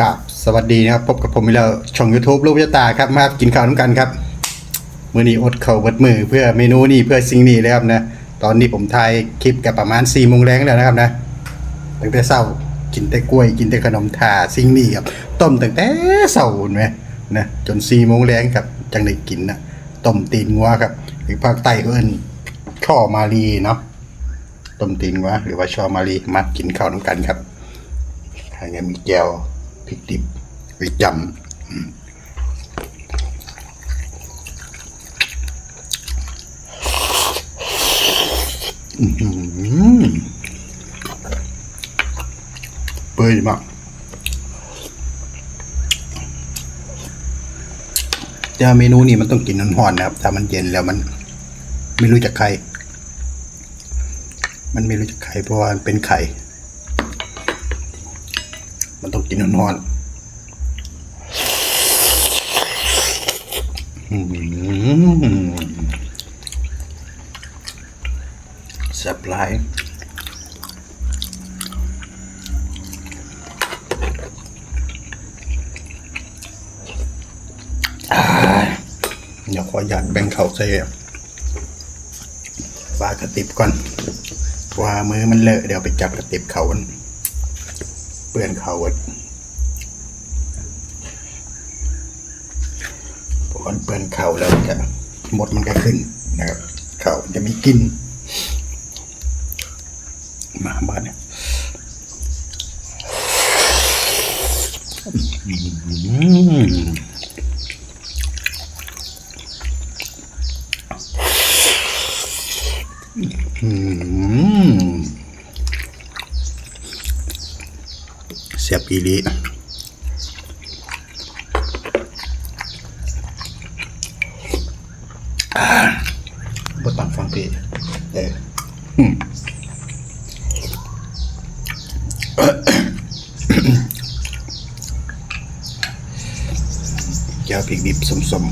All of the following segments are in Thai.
กับสวัสดีนะครับ พบกับผมอีกแล้วช่อง YouTube ลูกพิตาครับมากินข้าวน้ำกันครับมื้อนี้อดเข้าวเบิดมือเพื่อเมนูนี้เพื่อสิ่งนี้เลยครับนะตอนนี้ผมถ่ายคลิปกับประมาณ4ี่โมงแรงแล้วนะครับนะตั้งแต่เช้ากินแต่กล้วยกินแต่ขนมทาสิ่งนี้ครับต้มตั้งแต่เช้าเนไหมนะจน4ี่โมงแรงครับจังได้กินนะต้มตีนงัวครับหรือภาคใต้ก็เอิ้นช่อมาลีเนาะต้มตีนงัวหรือว่าช่อมาลีมากินข้าวน้ำกันครับทางนี้มีแก้ว พริกดิบไปจำอืมอื้อหือเปื่อยมากแต่เมนูนี้มันต้องกินร้อนๆนะครับ ถ้ามันเย็นแล้วมันไม่รู้จักไข่มันไม่รู้จักไข่เพราะว่ามันเป็นไข่ กินนอนๆอืมแซ่บหลายเดี๋ยวขออยากแบ่งเขาใส่ปลากระติบก่อนว่ามือมันเลอะเดี๋ยวไปจับกระติบเขามันเปื้อนเขาอะพอ มันเปื้อนเข่าแล้วจะหมดมันก็ขึ้นนะครับ เข่ามันจะมีกินมาบ้านเนี่ยอืมเสียบอีหลีอ่าบทบังฟังเพลงเอออืม แก้วพริกดิบ สม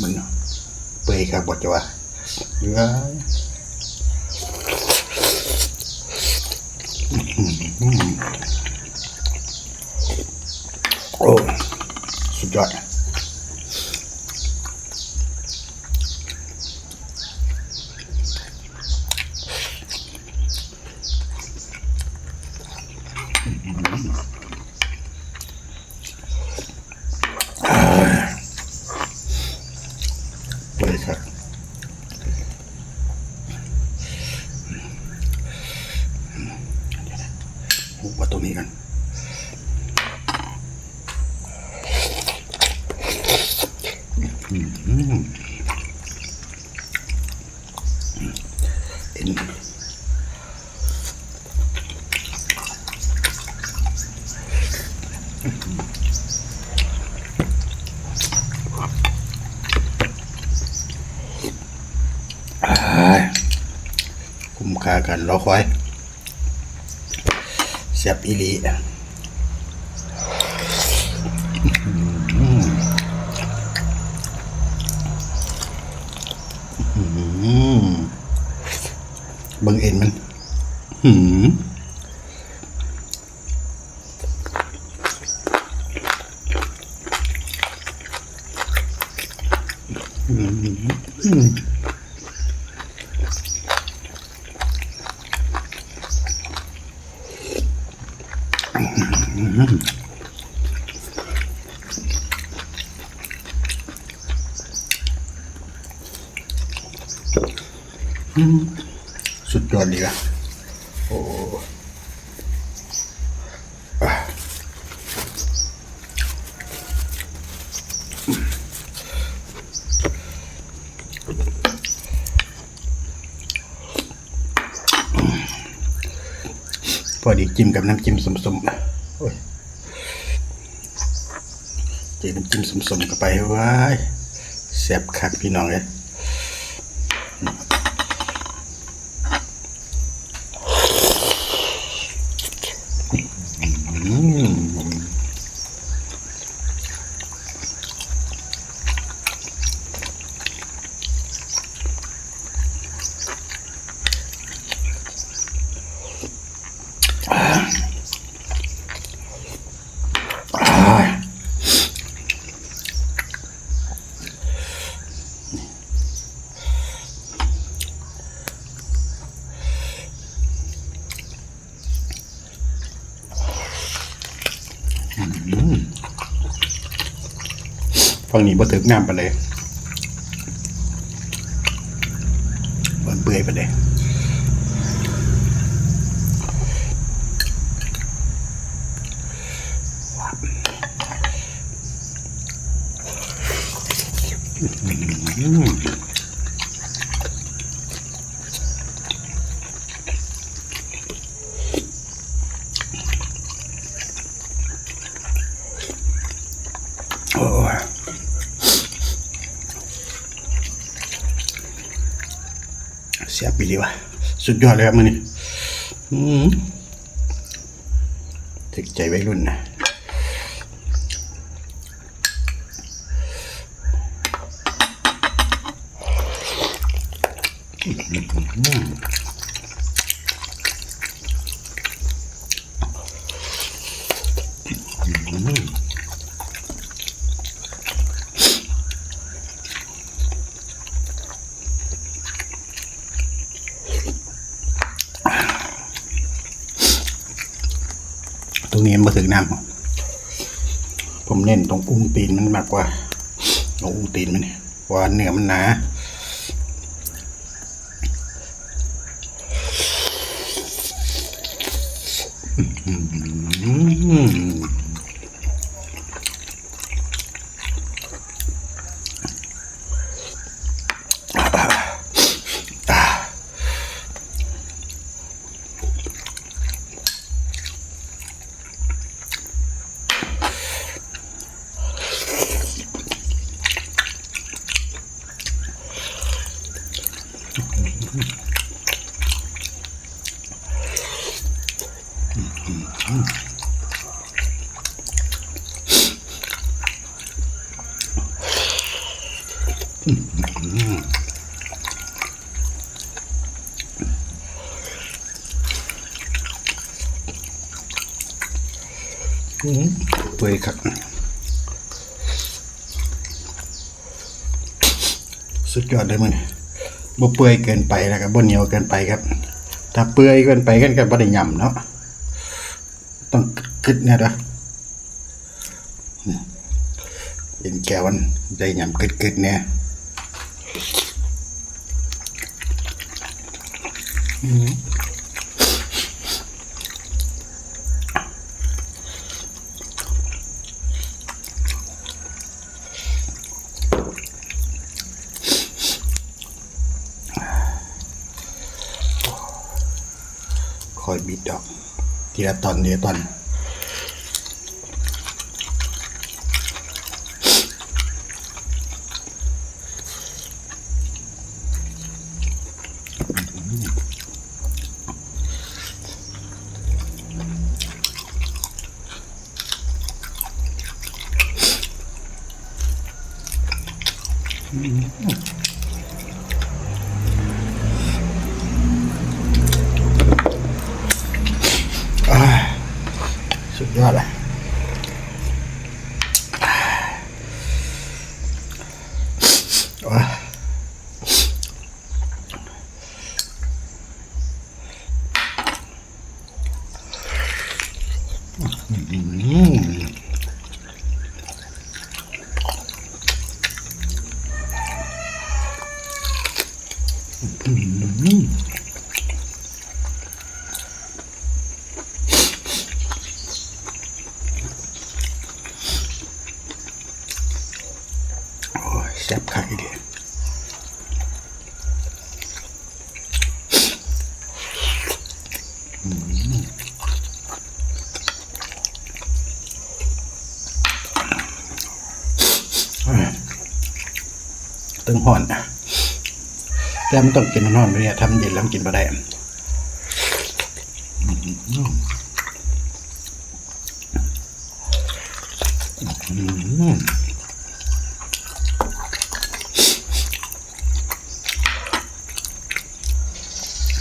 มึงเนเปยครับบทจะว่าเนื้อโอ้สุดยอด เลยครับหุบมาตรงนี้กัน เอ็นอ่า ค้ากันรอคอยเสียบอีลีอืมบังเอ็นมัน หืม สุดยอดดีละโอ้อะพอดีจิ้มกับน้ำจิ้มสมๆโอ้ย เจน้ำจิ้มสมๆกับไปเว้ายแซ่บคักพี่น้องเลย อืม ฝั่งนี้บ่ถึกน้ำไปเลยมันเปื่อยไปเลยอืมอ้ยเสียบไปดีว่ะ สุดยอดเลยครับมือนี่ถึกใจวัยรุ่นนะอืมน มาถึงน้ำผมเน้นตรงอุ้งตีนมันมากกว่าตรงอุ้งตีนมันเนี่ยว่าเนื้อมันหนาอืม เปื่อยครับสุดยอดเลยมึงบ่เปื่อยเกินไปแล้วก็บ่เหนียวเกินไปครับ ถ้าเปื่อยเกินไปกันก็บ่ได้ยำเนาะต้องกึดเนี่ยเนี่เห็นแก้วมันได้ยำกึดๆเนี่ยค ทีละตอน ทีละตอน ตึงห่อนแต่มันต้องกินห่อนเนี่ยทำเย็นแล้วกินมาได้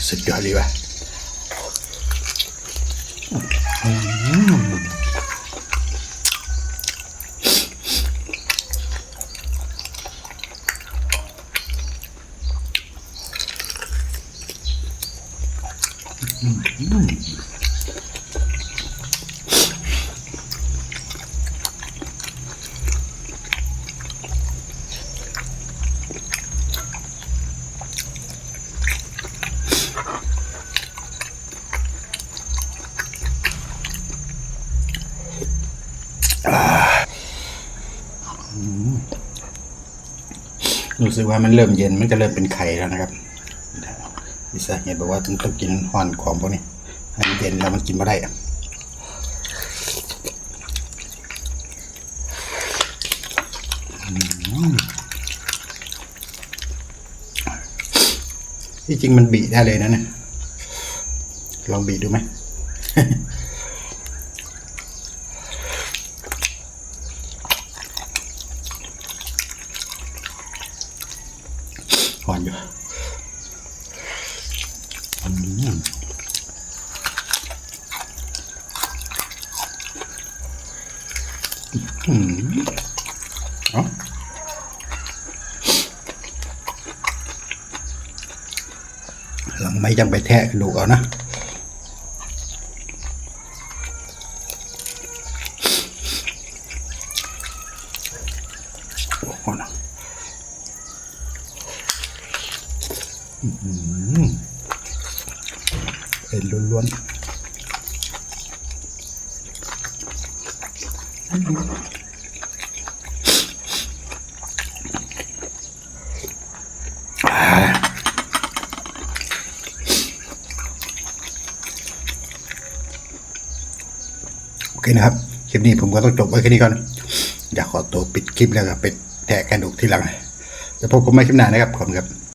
สุดยอดเลยว่ะ รู้สึกว่ามันเริ่มเย็นมันจะเริ่มเป็นไข่แล้วนะครับ อิสาเหตุบอกว่าต้องกินห่อนของพวกนี้ เย็นแล้วมันกินไม่ได้ที่จริงมันบีได้เลยนะเนี่ยลองบีดูไหม หอนอยู่อืมอืมเอา หลังไม่ยังไปแทะกระดูกเอานะโอ้โหนะเป็นล้วนๆอ่าโอเค นะครับ คลิปนี้ผมก็ต้องจบไว้แค่นี้ก่อน อยากขอตัวปิดคลิปแล้วก็ไปแทะกระดูกทีหลังจะพบกันใหม่คลิปหน้านะครับ ขอบคุณครับ